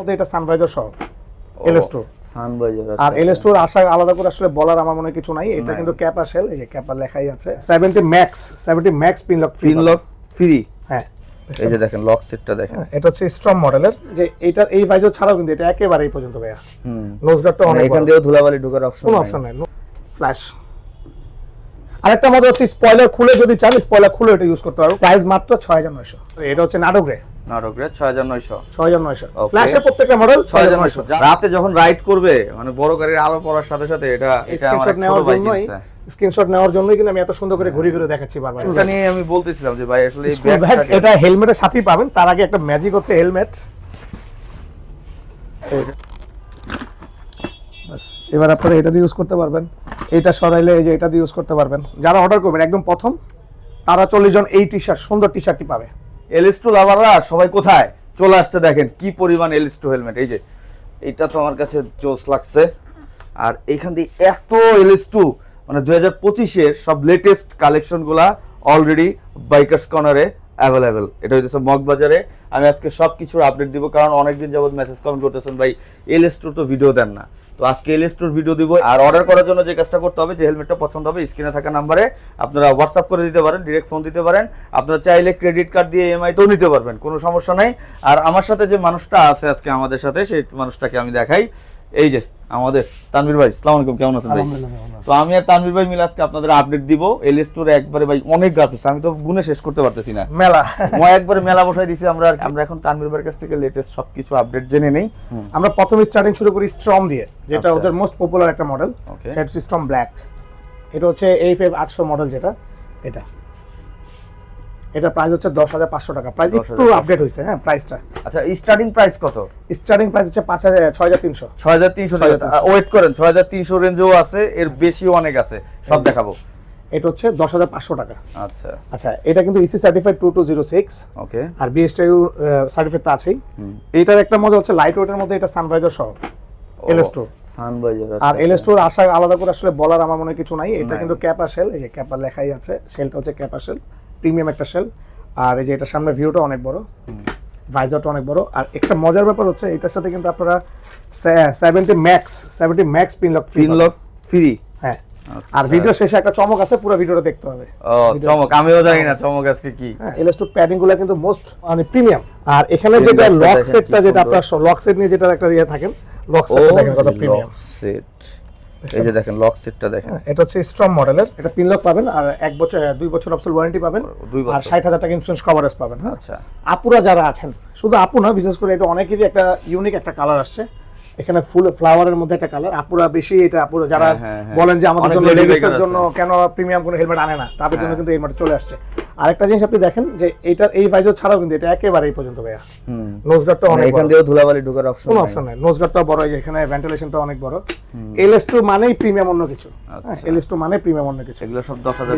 মধ্যে এটা সানভাইজার সহ এল স্টোর আর এল স্টোর আসা আলাদা করে আসলে বলার আমার মনে কিছু নাই। এটা কিন্তু ক্যাপা শেল এই যে ক্যাপা লেখাই আছে। 70 max 70 max pin lock pin lock free হ্যাঁ এই যে দেখেন লক সেটটা দেখেন। হ্যাঁ, এটা হচ্ছে স্ট্রং মডেলের যে এইটার এই ভাইজার ছাড়াও কিন্তু এটা একেবারে এই পর্যন্ত ভাইয়া। হুম। নোজ গার্ডটা মানে অনেক এখান। দিয়েও ধুলাবালি ঢোকার অপশন কোনো অপশন নাই ফ্ল্যাশ আরেকটা মধ্যে হচ্ছে স্পয়লার খুলে যদি চান স্পয়লার খুলে এটা ইউজ করতে পারো। প্রাইস মাত্র ছয় হাজার নয়শো। এটা হচ্ছে নাটক রে নাটক রে 6900 ছয় হাজার নয়শো ফ্ল্যাশের প্রত্যেকটা মডেল ছয় হাজার নয়শো। রাতে যখন রাইড করবে মানে বড় গাড়ির আলো পড়ার সাথে সাথে এটা এটা আমার স্ক্রিনশট নেওয়ার জন্যই স্ক্রিনশট নেওয়ার জন্যই কিন্তু আমি এত সুন্দর করে ঘুরে ঘুরে দেখাচ্ছি বারবার। এটা নিয়ে আমি বলতেছিলাম যে ভাই আসলে এটা হেলমেটের সাথেই পাবেন। তার আগে একটা ম্যাজিক হচ্ছে হেলমেট বাস এবার আপনারা এটা দিয়ে ইউজ করতে পারবেন। এটা সরাইলে এই যে এটা দিয়ে ইউজ করতে পারবেন। যারা অর্ডার করবেন একদম প্রথম তারা চল্লিশ জন এই টি শার্ট সুন্দর টি শার্টটি পাবে। এলিস টু লাভাররা সবাই কোথায়? চলে আসছে দেখেন, কি পরিমাণ এলিস হেলমেট এই যে, এটা তো আমার কাছে জোস লাগছে। আর এইখান দিয়ে এত এলিস টু মানে দুই হাজার পঁচিশের সব লেটেস্ট কালেকশনগুলা অলরেডি বাইকার্স কর্নারে অ্যাভেলেবেল এটা হচ্ছে মগবাজারে। আমি আজকে সব কিছুর আপডেট দিব, কারণ অনেকদিন যাবত মেসেজ কমেন্ট করতেছেন, ভাই এলিস টু তো ভিডিও দেন না। তো আজকে এল স্টোর ভিডিও দিব। আর অর্ডার করার জন্য যে কাজটা করতে হবে, যে হেলমেটটা পছন্দ হবে স্ক্রিনে থাকা নাম্বারে আপনারা হোয়াটসঅ্যাপ করে দিতে পারেন ডিরেক্ট ফোন দিতে পারেন। আপনারা চাইলে ক্রেডিট কার্ড দিয়ে ইএমআই তো নিতে পারবেন, কোনো সমস্যা নাই। আর আমার সাথে যে মানুষটা আছে আজকে আমাদের সাথে, সেই মানুষটাকে আমি দেখাই। এই যে আমাদের তানভীর ভাই সালাম আলাইকুম কেমন আছেন ভাই? তো আমি আর তানভীর ভাই মিলে আজকে আপনাদের আপডেট দিব। এলিস টুরে একবারে ভাই অনেক গ্রাফিক্স আমি তো গুনে শেষ করতে পারতেছি না। মেলা। মই একবারে মেলা বসাই দিছি আমরা আর আমরা এখন তানভীর ভাইয়ের কাছ থেকে লেটেস্ট সবকিছু আপডেট জেনে নেই। আমরা প্রথমে স্টার্টিং শুরু করি স্ট্রম দিয়ে যেটা আচ্ছা। ওদের মোস্ট পপুলার একটা মডেল Okay. সেটা স্ট্রম ব্ল্যাক এটা হচ্ছে এই ফাইভ আটশো মডেল যেটা এটা। এটা প্রাইস হচ্ছে দশ হাজার পাঁচশো টাকা। প্রাইস একটু আপডেট হয়েছে হ্যাঁ প্রাইসটা আচ্ছা স্টার্টিং প্রাইস কত? স্টার্টিং প্রাইস হচ্ছে পাঁচ হাজার ছয় হাজার তিনশো। ছয় হাজার তিনশো ওয়েট করেন ছয় হাজার তিনশো রেঞ্জেও আছে এর বেশিও অনেক আছে সব দেখাবো। এটা হচ্ছে দশ হাজার পাঁচশো টাকা। আচ্ছা। আচ্ছা এটা কিন্তু ECE certified two two zero six okay আর বিএসটিউ সার্টিফিকেট তো আছেই। এটার একটা মজা হচ্ছে লাইট ওয়েটের মধ্যে এটা সানভাইজার সহ এল আর এল স্টোর আসা আলাদা করে আসলে বলার আমার মনে হয় কিছু নাই। এটা কিন্তু ক্যাপা শেল এই যে ক্যাপা লেখাই আছে সেলটা হচ্ছে ক্যাপা শেল প্রিমিয়াম একটা শেল আর এই যে এটা সামনে ভিউটা অনেক বড় ভাইজারটা অনেক বড় আর একটা মজার ব্যাপার হচ্ছে এটার সাথে কিন্তু আপনারা seventy max seventy max pin lock free হ্যাঁ। আর ভিডিও শেষে একটা চমক আছে পুরো ভিডিওটা দেখতে হবে। ও চমক। আমিও জানি না চমক আজকে কি। এলাস্টো প্যাডিংগুলো কিন্তু মোস্ট মানে প্রিমিয়াম আর এখানে যেটা লক সেটটা যেটা। আপনার লক সেট নিয়ে যেটা একটা দিয়ে থাকেন লক ও সেটটা দেখেন কত প্রিমিয়াম সেট এই যে দেখেন লক সিটটা দেখেন। এটা হচ্ছে স্ট্রম মডেলের এটা পিন লক পাবেন আর এক বছর দুই বছর অফসেল ওয়ারেন্টি পাবেন। আর ষাট হাজার টাকা ইন্স্যুরেন্স কভারেজ পাবেন হ্যাঁ? আচ্ছা। আপুরা যারা আছেন শুধু আপু না বিশেষ করে এটা অনেকেরই একটা ইউনিক একটা কালার আসছে। এখানে ফুল ফ্লাওয়ারের মধ্যে একটা কালার আপুরা বেশি এটা আপুরা যারা হ্যাঁ, হ্যাঁ, হ্যাঁ। বলেন যে আমাদের জন্য লেডিসের জন্য কেন প্রিমিয়াম কোনো হেলমেট আনে না তাদের জন্য। কিন্তু এই হেলমেট চলে আসছে। আরেকটা জিনিস আপনি দেখেন যে এইটার এই ভাইজার ছাড়াও কিন্তু এটা একেবারে এই পর্যন্ত ভাইয়া। নোজ গার্ডটা মানে অনেক এখান। দিয়েও ধুলাবালি ঢোকার অপশন কোনো অপশন নাই। নোজ গার্ডটা বড় এই এখানে ভেন্টিলেশনটা অনেক বড়। এলএস টু মানেই প্রিমিয়াম অন্য কিছু। এলএস টু মানে প্রিমিয়াম অন্য কিছু। এগুলো সব দশ হাজার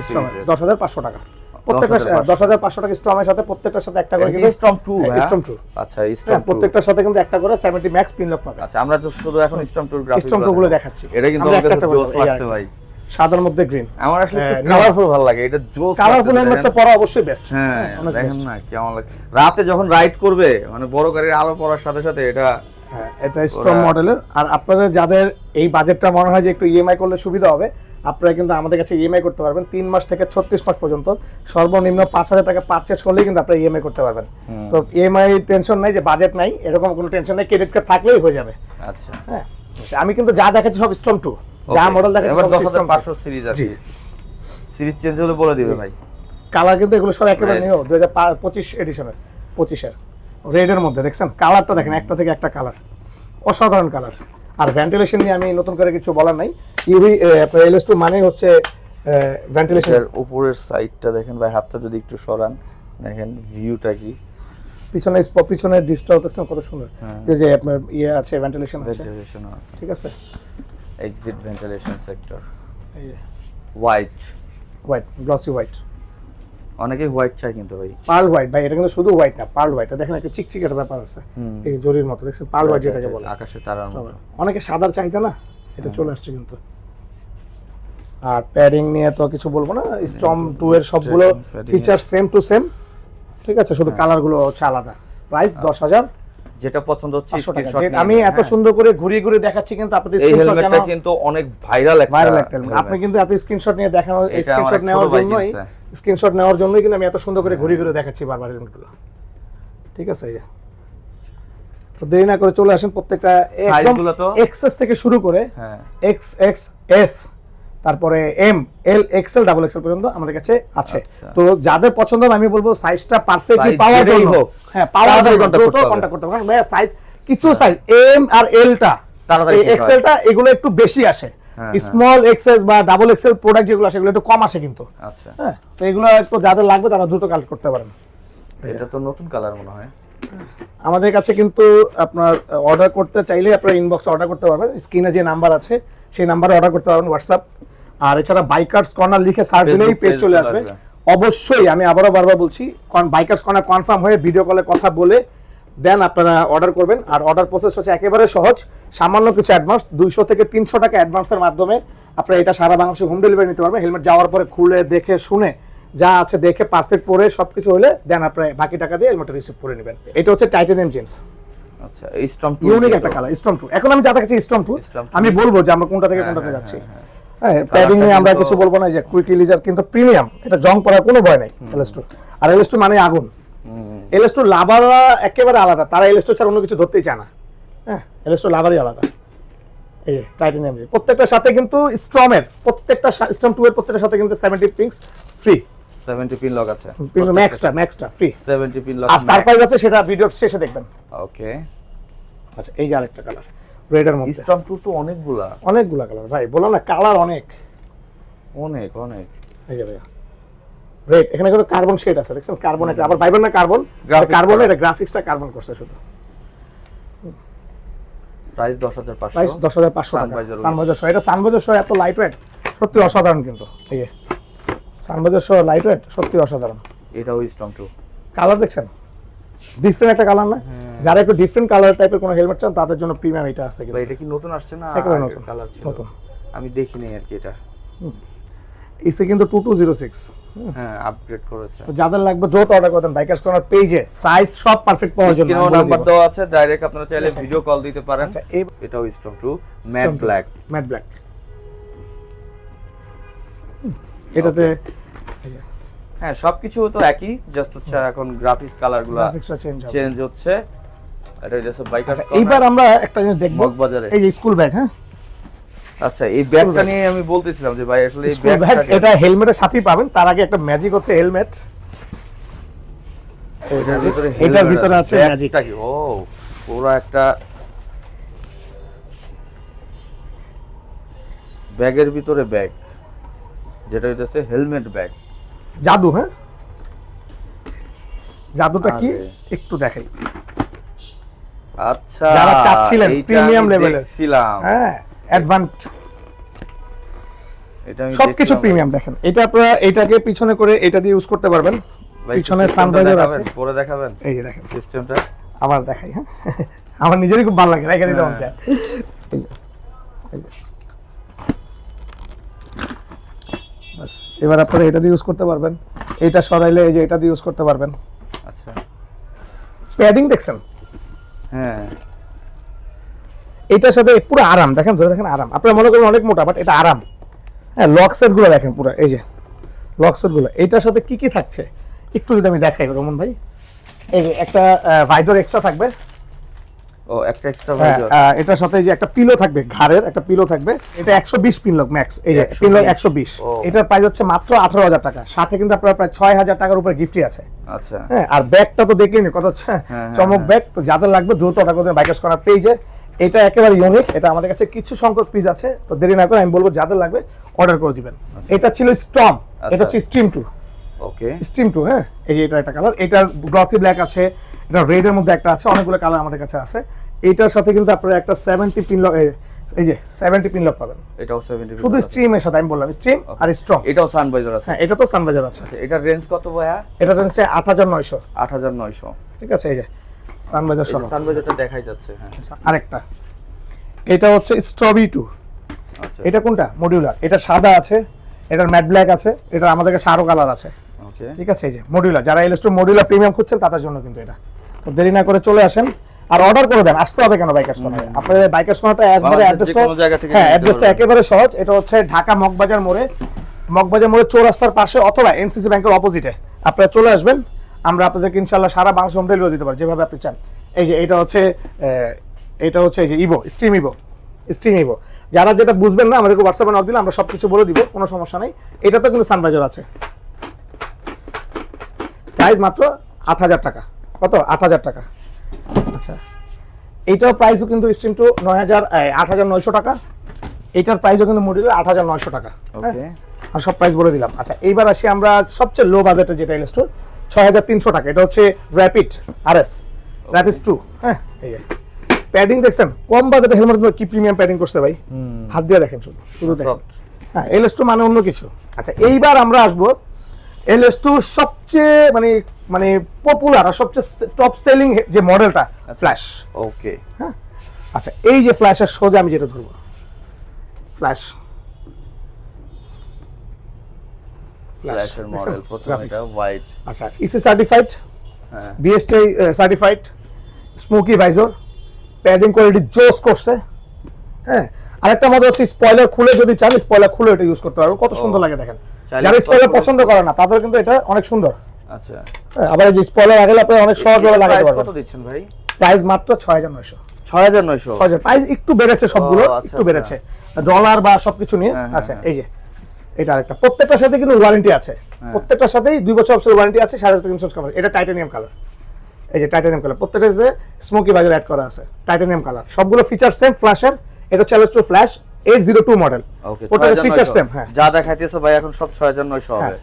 দশ হাজার পাঁচশো টাকা। প্রত্যেকটা 10,500 দশ হাজার পাঁচশো টাকা স্ট্রমের সাথে প্রত্যেকটার সাথে একটা করে কিন্তু স্ট্রং টু স্ট্রম টু আচ্ছা হ্যাঁ প্রত্যেকটার সাথে কিন্তু একটা করে সেভেন্টি ম্যাক্স পিন লক পাবে। আচ্ছা আমরা তো শুধু এখন স্ট্রং টুর গ্রাফিক্স স্ট্রম টু গুলো দেখাচ্ছি। এটা কিন্তু আমরা আমার একটা কাছে একটা জোস লাগছে ভাই। সাদার মধ্যে গ্রিন আমার আসলে হ্যাঁ, কালারফুল ভালো লাগে এটা জোস কালারফুল হেলমেটটা পরা অবশ্যই বেস্ট হ্যাঁ দেখেন না কেমন লাগে। রাতে যখন রাইড করবে মানে বড় গাড়ির আলো পড়ার সাথে সাথে এটা হ্যাঁ এটা স্ট্রং মডেলের আর আপনাদের যাদের এই বাজেটটা মনে হয় যে একটু ইএমআই করলে সুবিধা হবে আপনারা কিন্তু আমাদের কাছে ইএমআই করতে পারবেন। তিন মাস থেকে ছত্রিশ মাস পর্যন্ত সর্বনিম্ন পাঁচ হাজার টাকা পারচেস করলেই কিন্তু আপনারা ইএমআই করতে পারবেন। তো ইএমআই টেনশন নাই যে বাজেট নাই এরকম কোনো টেনশন নেই ক্রেডিট কার্ড থাকলেই হয়ে যাবে। আচ্ছা। হ্যাঁ। আমি কিন্তু যা দেখাচ্ছি সব স্ট্রং টু যা মডেল দেখাচ্ছি সব হাজার পাঁচশো সিরিজ আছে। সিরিজ চেঞ্জ হলে বলে দিবে ভাই। কালার কিন্তু এগুলো সব একেবারে. নিউ দুই হাজার পঁচিশ এডিশনের পঁচিশের। রেডের মধ্যে দেখছেন? কালারটা দেখেন একটা থেকে একটা কালার অসাধারণ কালার আর ভেন্টিলেশন নিয়ে আমি নতুন করে কিছু বলার নাই। ইউভি আপনার এলএস টু মানে হচ্ছে ভেন্টিলেশন এটার উপরের সাইডটা দেখেন ভাই হাতটা যদি একটু সরান দেখেন ভিউটা কি। পিছনে স্প- পিছনের ডিসটাও দেখছেন কত সুন্দর। হ্যাঁ। এই যে আপনার ইয়ে আছে ভেন্টিলেশন আছে। ভেন্টিলেশন আছে। ঠিক আছে? এক্সিট ভেন্টিলেশন সেক্টর এই হোয়াইট হোয়াইট গ্লসি হোয়াইট অনেকেই হোয়াইট চাই কিন্তু ভাই। পার্ল হোয়াইট ভাই এটা কিন্তু শুধু হোয়াইট না পার্ল হোয়াইট দেখেন একটা চিকচিক একটা ব্যাপার আছে এই জরির মতো দেখছেন? পার্ল হোয়াইট যেটাকে বলে। আকাশে তারার মতো। অনেকে সাদার চাহিদা না এটা চলে আসছে কিন্তু। আর প্যাডিং নিয়ে তো কিছু বলব না স্টম টু এর সবগুলো ফিচার সেম টু সেম ঠিক আছে? শুধু কালারগুলো হচ্ছে আলাদা। প্রাইস দশ হাজার। যেটা পছন্দ হচ্ছে আমি এত সুন্দর করে ঘুরিয়ে ঘুরিয়ে দেখাচ্ছি কিন্তু আপনাদের হ্যাঁ। স্ক্রিনশট কেন কিন্তু অনেক ভাইরাল একটা ভাইরাল একটা। আপনি কিন্তু এত স্ক্রিনশট নিয়ে দেখানো স্ক্রিনশট নেওয়ার জন্যই। স্ক্রিনশট নেওয়ার জন্যই কিন্তু আমি এত সুন্দর করে ঘুরিয়ে ঘুরিয়ে দেখাচ্ছি বারবার হেলমেটগুলো। ঠিক আছে তো দেরি না করে চলে আসেন প্রত্যেকটা একদম এক্সএস থেকে শুরু করে হ্যাঁ। এক্স এক্স এস তারপরে M L XL double XL পর্যন্ত আমাদের কাছে আছে। আচ্ছা। তো যাদের পছন্দ আমি বলব সাইজটা পারফেক্টলি পাওয়ার জন্য। হ্যাঁ পাওয়ার জন্য। কন্টাক্ট করতে হবে। কারণ সাইজ কিছু সাইজ এম আর এলটা তাড়াতাড়ি। এক্সেলটা এগুলো একটু বেশি আসে। স্মল এক্সেস বা ডাবল এক্সেল প্রোডাক্ট যেগুলো আসে এগুলো একটু কম আসে কিন্তু। আচ্ছা। হ্যাঁ তো এগুলো একটু যাদের লাগবে তারা দ্রুত কালেক্ট করতে পারেন। এটা তো নতুন কালার মনে হয়। আমাদের কাছে কিন্তু আপনার অর্ডার করতে চাইলে আপনার ইনবক্সে অর্ডার করতে পারবেন। স্ক্রিনে যে নাম্বার আছে সেই নাম্বারে অর্ডার করতে পারবেন হোয়াটসঅ্যাপ আর এছাড়া বাইকার্স কর্নার লিখে সার্চ দিলেই পেজ চলে আসবে। অবশ্যই আমি আবারও বারবার বলছি কারণ বাইকার্স কর্নার কনফার্ম হয়ে ভিডিও কলে কথা বলে দেন আপনারা অর্ডার করবেন। আর অর্ডার প্রসেস হচ্ছে একেবারে সহজ। সামান্য কিছু অ্যাডভান্স দুইশো থেকে তিনশো টাকা অ্যাডভান্সের মাধ্যমে আপনারা এটা সারা বাংলাদেশে হোম ডেলিভারি নিতে পারবেন। হেলমেট যাওয়ার পরে খুলে দেখে শুনে যা আছে দেখে পারফেক্ট পরে সবকিছু হলে দেন আপনারা বাকি টাকা দিয়ে হেলমেটটা রিসিভ করে নেবেন। এটা হচ্ছে টাইটানিয়াম জিন্স আচ্ছা ইউনিক একটা কালার টু এখন আমি যা দেখাচ্ছি স্ট্রম টু আমি বলব যে আমরা কোনটা থেকে হ্যাঁ, কোনটাতে হ্যাঁ, যাচ্ছি। হ্যাঁ, হ্যাঁ। প্যাডিং নিয়ে আমরা কিছু বলব না যে কুইক রিলিজার কিন্তু প্রিমিয়াম এটা জং পড়ার কোনো ভয় নাই এলএস টু আর এলএস টু মানে আগুন। এলএস টু লাভাররা একেবারে আলাদা। তারা এলএসটু ছাড়া অন্য কিছু ধরতেই চায় না। হ্যাঁ এলএসটু লাভারই আলাদা। এই টাইটানিয়াম প্রত্যেকটার সাথে কিন্তু স্ট্রমের প্রত্যেকটা স্ট্রম টু এর প্রত্যেকটার সাথে কিন্তু seventy pins free 70 pin lock আছে। পিন ম্যাক্সটা ম্যাক্সটা ফ্রি 70 পিন লক আর সারপ্রাইজ আছে সেটা ভিডিও শেষে দেখবেন। ওকে আচ্ছা এই যে আরেকটা কালার রেডের মধ্যে। স্টম টু তো অনেকগুলা। অনেকগুলা কালার ভাই বললাম না কালার অনেক। অনেক অনেক। এই যে ভাইয়া। রেড এখানে কিন্তু কার্বন শেড আছে দেখছেন? কার্বন একটা আবার ভাইবেন না কার্বন কার্বন এটা গ্রাফিক্সটা কার্বন করছে শুধু। প্রাইস 10500 প্রাইস দশ হাজার পাঁচশো টাকা। সানবাজার শো এটা সানবাজার শো এত লাইট ওয়েট সত্যি অসাধারণ কিন্তু এই যে। সানবাজার শো লাইট ওয়েট সত্যি অসাধারণ। এটাও স্টম টু কালার দেখছেন? ডিফারেন্ট একটা কালার না? যারা একটু ডিফারেন্ট কালার টাইপের কোনো হেলমেট চান তাদের জন্য প্রিমিয়াম এটা আছে কিন্তু। এটা কি নতুন আসছে না একেবারে নতুন। কালার ছিল? নতুন। আমি দেখিনি আর কি এটা। ইসে কিন্তু টু টু জিরো সিক্স হ্যাঁ আপগ্রেড করেছে। তো যাদের লাগবে দ্রুত অর্ডার করতেন বাইকার্স কর্নার পেজে সাইজ সব পারফেক্ট পাওয়ার জন্য স্ক্রিনেও নাম্বার দেওয়া আছে ডাইরেক্ট আপনারা চাইলে। ভিডিও কল দিতে পারেন। আচ্ছা এটাও storm two matte black matte black এটাতে হ্যাঁ সবকিছু তো একই জাস্ট হচ্ছে এখন গ্রাফিক্স কালারগুলো গ্রাফিক্সটা চেঞ্জ হবে। চেঞ্জ হচ্ছে। এটা আচ্ছা এইবার আমরা একটা জিনিস দেখব। মগবাজারে। এই যে স্কুল ব্যাগ হ্যাঁ? আচ্ছা এই ব্যাগটা নিয়ে আমি বলতেছিলাম যে ভাই আসলে এই ব্যাগ এটা হেলমেটের সাথেই পাবেন তার আগে একটা ম্যাজিক হচ্ছে হেলমেট এটার ভিতরে আছে magic। কি? ও পুরো একটা ব্যাগের ভিতরে ব্যাগ যেটা হইতেছে হেলমেট ব্যাগ জাদু হ্যাঁ? জাদুটা কি? একটু দেখাই। আচ্ছা যারা চাচ্ছিলেন level এর। দেখছিলাম। হ্যাঁ। আমি সবকিছু প্রিমিয়াম দেখেন। এটা আপনারা এটাকে পিছনে করে এটা দিয়ে ইউজ করতে পারবেন। পিছনে সানভাইজার আছে। পরে দেখাবেন? এই যে দেখেন। সিস্টেমটা আবার দেখাই হ্যাঁ? আমার নিজেরই খুব ভালো লাগে রেখে দিতে মন চায়। বাস এবার আপনারা এটা দিয়ে ইউজ করতে পারবেন। এটা সরাইলে এই যে এটা দিয়ে ইউজ করতে পারবেন। আচ্ছা। প্যাডিং দেখছেন? হ্যাঁ। এটার সাথে পুরো আরাম দেখেন ধরে দেখেন আরাম। আপনারা মনে করেন অনেক মোটা বাট এটা আরাম। হ্যাঁ লক সেটগুলো দেখেন পুরো এই যে লক সেটগুলো। এটার সাথে কি কি থাকছে? একটু যদি আমি দেখাই রমন ভাই। এই যে একটা ভাইজার এক্সট্রা থাকবে। ও একটা এক্সট্রা হ্যাঁ, ভাইজার এটার সাথে এই যে একটা পিলো থাকবে ঘাড়ের একটা পিলো থাকবে। এটা একশো বিশ পিন লক ম্যাক্স এই যে 120 পিন লক একশো বিশ। ও। এটার প্রাইস হচ্ছে মাত্র আঠারো হাজার টাকা। সাথে কিন্তু আপনার প্রায় ছয় হাজার টাকার উপরে গিফটই আছে। আচ্ছা। হ্যাঁ আর ব্যাগটা তো দেখলেনি কত হচ্ছে? হ্যাঁ, চমক হ্যাঁ। ব্যাগ তো যাদের লাগবে দ্রুত অর্ডার করতে বাইকার্স করার পেজে এটা একেবারে ইউনিক এটা আমাদের কাছে কিছু সংখ্যক পিস আছে তো দেরি না করে আমি বলব যাদের লাগবে অর্ডার করে দিবেন। এটা ছিল স্ট্রম এটা আচ্ছা। হচ্ছে stream two okay stream two হ্যাঁ? এই যে এটা একটা কালার এটার গ্লসি ব্ল্যাক আছে এটা রেড এর মধ্যে একটা আছে অনেকগুলো কালার আমাদের কাছে আছে। এটার সাথে কিন্তু আপনারা একটা সেভেন্টি পিন লক এই যে সেভেন্টি পিন লক পাবেন। এটাও 70 শুধু স্ট্রিমের সাথে আমি বললাম স্ট্রিম আর স্ট্রং এটাও সানভাইজার আছে। হ্যাঁ এটা তো সানভাইজার আছে। এটা রেঞ্জ কত ভাইয়া? এটা হাজার নয়শো। 8900 ঠিক আছে এই যে। সানবাজার সহ সানভাইজারটা দেখাই যাচ্ছে হ্যাঁ। আরেকটা। এটা হচ্ছে স্ট্রবেরি টু। আচ্ছা। এটা কোনটা? মডিউলার এটা সাদা আছে এটার ম্যাট ব্ল্যাক আছে এটা আমাদের কাছে আরও কালার আছে। ঠিক আছে এই যে মডিউলার যারা এলএস্টো মডিউলার প্রিমিয়াম খুঁজছেন তাদের জন্য কিন্তু এটা। তো দেরি না করে চলে আসেন। আর অর্ডার করে দেন আসতে হবে কেন বাইকার্স কর্নারে আপনাদের বাইকার্স কর্নারটা একবারে অ্যাড্রেসটা হ্যাঁ অ্যাড্রেসটা একেবারে সহজ। এটা হচ্ছে ঢাকা মগবাজার মোড়ে। মগবাজার মোড়ে চৌরাস্তার পাশে অথবা এনসিসি ব্যাংকের অপোজিটে আপনারা চলে আসবেন। আমরা আপনাদেরকে ইনশাল্লাহ সারা বাংলাদেশ হোম ডেলিভারি দিতে পারি যেভাবে আপনি চান। এই যে এটা হচ্ছে এটা হচ্ছে এই যে Evo stream Evo stream Evo যারা যেটা বুঝবেন না আমাদেরকে হোয়াটসঅ্যাপে নক দিলে আমরা সব কিছু বলে দিব কোনো সমস্যা নেই। এটাতে কিন্তু সানভাইজার আছে। প্রাইস মাত্র আট হাজার টাকা। কত? আট হাজার টাকা। আচ্ছা। এইটার প্রাইসও কিন্তু স্ট্রিম টু নয় হাজার আট হাজার নয়শো টাকা। এইটার প্রাইসও কিন্তু মডেল আট হাজার নয়শো টাকা। হ্যাঁ? আর সব প্রাইস বলে দিলাম। আচ্ছা এইবার আসি আমরা সবচেয়ে লো বাজেটের যেটা স্টোর ছয় হাজার তিনশো টাকা। এটা হচ্ছে র্যাপিড আর এস র্যাপিড টু হ্যাঁ এই প্যাডিং দেখছেন? কম বাজেটে হেলমেট কি প্রিমিয়াম প্যাডিং করছে ভাই? হাত দিয়ে দেখেন শুধু। শুধু দেখেন। হ্যাঁ এল টু মানে অন্য কিছু। আচ্ছা এইবার আমরা আসব এল টু সবচেয়ে মানে মানে পপুলার আর সবচেয়ে টপ সেলিং যে মডেলটা ফ্ল্যাশ ওকে হ্যাঁ? আচ্ছা এই যে ফ্ল্যাশের সোজা আমি যেটা ধরবো। ফ্ল্যাশ ফ্ল্যাশের মডেল প্রথম এটা হোয়াইট আচ্ছা ইসি সার্টিফাইড হ্যাঁ। BST certified smoky visor padding quality জোস করছে। হ্যাঁ আরেকটা মজা হচ্ছে স্পয়লার খুলে যদি চান স্পয়লার খুলে এটা ইউজ করতে পারব কত সুন্দর লাগে দেখেন। যারা স্পয়লার পছন্দ করে না তাদের কিন্তু এটা অনেক সুন্দর। আচ্ছা। হ্যাঁ, আবার যে স্পয়লার আগে আপনি অনেক সহজভাবে লাগাতে পারবেন। কত দিচ্ছেন ভাই? প্রাইস মাত্র ছয় হাজার নয়শো। ছয় হাজার নয়শো? ছয় হাজার। প্রাইস একটু বেড়েছে সবগুলো আচ্ছা, একটু। বেড়েছে। ডলার বা সবকিছু নিয়ে আচ্ছা। এই যে। এটা আরেকটা। প্রত্যেকটার সাথে কিন্তু ওয়ারেন্টি আছে। প্রত্যেকটার সাথেই দুই বছর অবসর ওয়ারেন্টি আছে সাড়ে হাজার ইনস্যুরেন্স কভার এটা টাইটানিয়াম কালার এই যে টাইটানিয়াম কালার প্রত্যেকটাতে স্মোকি বাজার অ্যাড করা আছে। টাইটানিয়াম কালার সবগুলো ফিচার সেম ফ্ল্যাশের এটা challenge two flash eight zero two model ওটার ফিচার সেম হ্যাঁ। যা দেখাইতেছো ভাই এখন সব ছয় হাজার নয়শো হ্যাঁ। হবে।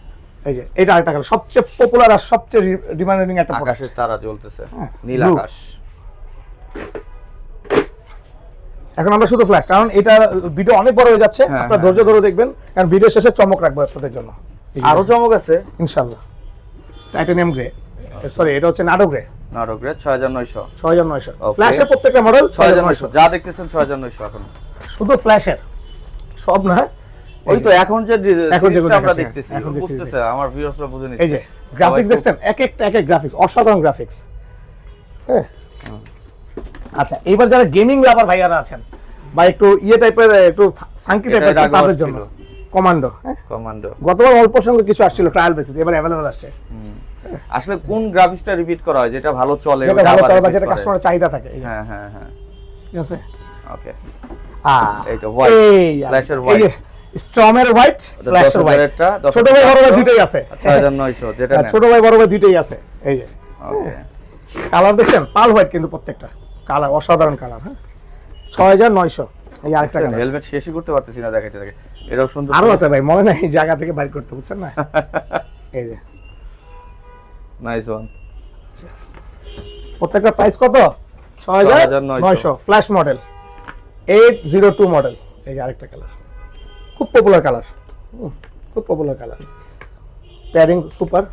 এই যে এটা আরেকটা কালার সবচেয়ে পপুলার আর সবচেয়ে ডিমান্ডিং একটা প্রোডাক্ট তারা জ্বলতেছে। হ্যাঁ, নীল আকাশ। এখন আমরা শুধু ফ্ল্যাট কারণ এটা ভিডিও অনেক বড় হয়ে যাচ্ছে। হ্যাঁ, আপনারা হ্যাঁ, ধৈর্য ধরে দেখবেন কারণ ভিডিও শেষে চমক রাখব আপনাদের জন্য। আরও চমক আছে? ইনশাল্লাহ টাইটানিয়াম গ্রে সরি এটা হচ্ছে নাডো গ্রে নাটক গ্রে ছয় হাজার নয়শো। ছয় হাজার নয়শো। ফ্ল্যাশের প্রত্যেকটা মডেল ছয় হাজার নয়শো। যা দেখতেছেন ছয় হাজার নয়শো এখন। শুধু ফ্ল্যাশের সব না ওই তো এখন যে সিরিজটা আমরা দেখতেছি এখন যে বুঝতেছে আমার ভিউয়ার্সরা বুঝে নিচ্ছে। এই যে গ্রাফিক্স দেখছেন? এক একটা এক এক গ্রাফিক্স অসাধারণ গ্রাফিক্স হ্যাঁ। আচ্ছা এবার যারা গেমিং লাভার ভাইয়ারা আছেন বা একটু ইয়ে টাইপের একটু ফাঙ্কি টাইপের তাদের জন্য। কমান্ডো হ্যাঁ? কমান্ডো গতবার অল্প সঙ্গে কিছু আসছিল ট্রায়াল বেসিস এবার অ্যাভেলেবল আসছে। আসলে কোন গ্রাফিক্সটা রিপিট করা হয় যেটা ভালো চলে যেটা ভালো চলে বা যেটা। কাস্টমারের চাহিদা থাকে হ্যাঁ হ্যাঁ হ্যাঁ। ঠিক আছে? ওকে আহ, এই তো স্ট্রমের হোয়াইট ফ্ল্যাশের হোয়াইট ছোট ভাই বড় ভাই দুটোই আছে। ছয় হাজার নয়শো যেটা ছোট ভাই বড় ভাই দুটোই আছে এই যে। ওকে কালার দেখছেন? পাল হোয়াইট কিন্তু প্রত্যেকটা। কালার অসাধারণ কালার হ্যাঁ? ছয় হাজার নয়শো। এই আরেকটা হেলমেট শেষই করতে পারতেছি না দেখাইতে দেখে এটাও সুন্দর আরও আছে ভাই মনে নাই জায়গা থেকে বাইর করতে বুঝছেন না? এই যে। নাইস ওয়ান প্রত্যেকটা প্রাইস কত? ছয় হাজার 6,900 নয়শো। Flash model eight zero two model এই আরেকটা কালার। খুব পপুলার কালার। খুব পপুলার কালার। প্যারিং সুপার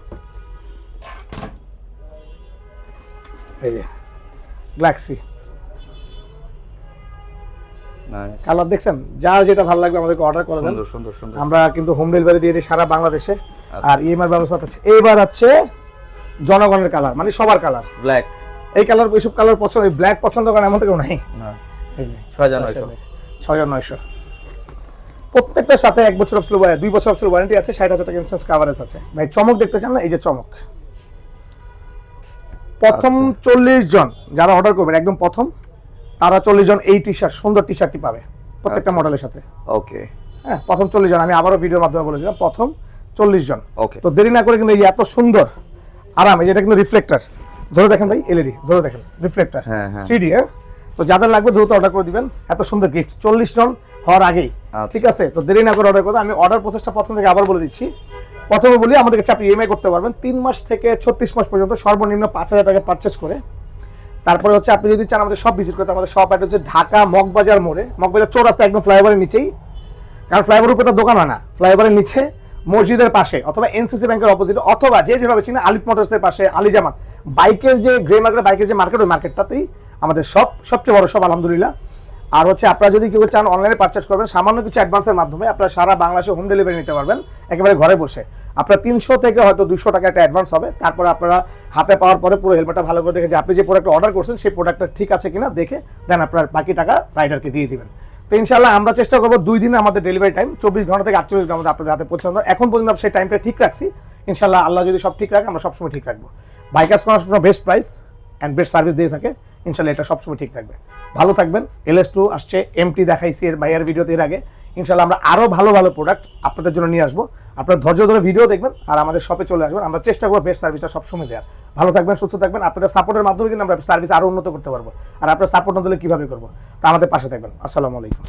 এই যে। গ্যালাক্সি কালার দেখছেন? যার যেটা ভালো লাগবে আমাদেরকে অর্ডার করে দেন। সুন্দর সুন্দর সুন্দর। আমরা কিন্তু হোম ডেলিভারি দিয়ে দিই সারা বাংলাদেশে। আচ্ছা। আর ইএমআই ব্যবস্থা আছে। এইবার আছে জনগণের কালার মানে সবার কালার ব্ল্যাক এই কালার এইসব কালার পছন্দ ব্ল্যাক পছন্দ করেন এমন তো কেউ নাই। যে, ছয় হাজার নয়শো। ছয় হাজার নয়শো। প্রত্যেকটার সাথে এক বছর অফিসের দুই বছর অফিসের ওয়ারেন্টি আছে ষাট হাজার টাকা ইন্স্যুরেন্স কাভারেজ আছে। ভাই চমক দেখতে চান না? এই যে চমক। প্রথম আচ্ছা। চল্লিশ জন যারা অর্ডার করবেন একদম প্রথম তারা চল্লিশ জন এই টি শার্ট সুন্দর টি শার্টটি পাবে প্রত্যেকটা আচ্ছা। মডেলের সাথে। ওকে হ্যাঁ প্রথম চল্লিশ জন আমি আবারও ভিডিওর মাধ্যমে বলেছিলাম প্রথম চল্লিশ জন। ওকে তো দেরি না করে কিন্তু এই এত সুন্দর আরাম এই যে এটা কিন্তু রিফ্লেক্টর ধরে দেখেন ভাই এলইডি ধরে দেখেন রিফ্লেক্টর হ্যাঁ, হ্যাঁ। থ্রি হ্যাঁ? তো যাদের লাগবে দ্রুত অর্ডার করে দিবেন এত সুন্দর গিফট চল্লিশ জন হওয়ার আগেই। আচ্ছা। ঠিক আছে? তো দেরি না করে অর্ডার করতে আমি অর্ডার প্রসেসটা প্রথম থেকে আবার বলে দিচ্ছি। প্রথমে বলি আমাদের কাছে আপনি ইএমআই করতে পারবেন। তিন মাস থেকে ছত্রিশ মাস পর্যন্ত সর্বনিম্ন পাঁচ হাজার টাকা পারচেস করে। তারপরে হচ্ছে আপনি যদি চান আমাদের সব ভিজিট করতে, আমাদের সব অ্যাড হচ্ছে ঢাকা মগবাজার মোড়ে। মগবাজার চৌরাস্তা একদম ফ্লাইওভারের নিচেই। কারণ ফ্লাইওভার উপরে তো দোকান হয় না। ফ্লাইওভারের নিচে মসজিদের পাশে অথবা এনসিসি ব্যাংকের অপোজিট অথবা যে যেভাবে চিনে আলিফ মোটরসের পাশে আলিজামাত বাইকের যে গ্রে মার্কেট বাইকের যে মার্কেট ওই মার্কেটটাতেই আমাদের সব, সবচেয়ে বড় সব, আলহামদুলিল্লাহ। আর হচ্ছে আপনারা যদি কেউ চান অনলাইনে পারচেস করবেন, সামান্য কিছু অ্যাডভান্সের মাধ্যমে আপনারা সারা বাংলাদেশে হোম ডেলিভারি নিতে পারবেন, একেবারে ঘরে বসে। আপনার তিনশো থেকে হয়তো দুশো টাকা একটা অ্যাডভান্স হবে, তারপরে আপনারা হাতে পাওয়ার পরে পুরো হেলমেটটা ভালো করে দেখে যে আপনি যে প্রোডাক্ট অর্ডার করছেন, সেই প্রোডাক্টটা ঠিক আছে কিনা দেখে দেন আপনার বাকি টাকা রাইডারকে দিয়ে দিবেন। তো ইনশাল্লাহ আমরা চেষ্টা করব দুই দিনে আমাদের ডেলিভারি টাইম চব্বিশ ঘণ্টা থেকে আটচল্লিশ ঘণ্টা আপনাদের হাতে পৌঁছানো এখন পর্যন্ত সেই টাইমটা ঠিক রাখছি। ইনশাল্লাহ আল্লাহ যদি সব ঠিক রাখে, আমরা সবসময় ঠিক রাখব। বাইকার্স করার best price and best service দিয়ে থাকে। ইনশাল্লাহ এটা সবসময় ঠিক থাকবে। ভালো থাকবেন এল এস টু আসছে এমটি দেখাইছি এর বাইয়ের ভিডিওতে এর আগে। ইনশাল্লাহ আমরা আরও ভালো ভালো প্রোডাক্ট আপনাদের জন্য নিয়ে আসব। আপনার ধৈর্য ধরে ভিডিও দেখবেন আর আমাদের শপে চলে আসবেন। আমরা চেষ্টা করব বেস্ট সার্ভিসটা সবসময় দেওয়ার। ভালো থাকবেন, সুস্থ থাকবেন। আপনাদের সাপোর্টের মাধ্যমে কিন্তু আমরা সার্ভিস আরও উন্নত করতে পারব। আর আপনার সাপোর্ট না দিলে কীভাবে করব? তা আমাদের পাশে থাকবেন। আসসালামু আলাইকুম।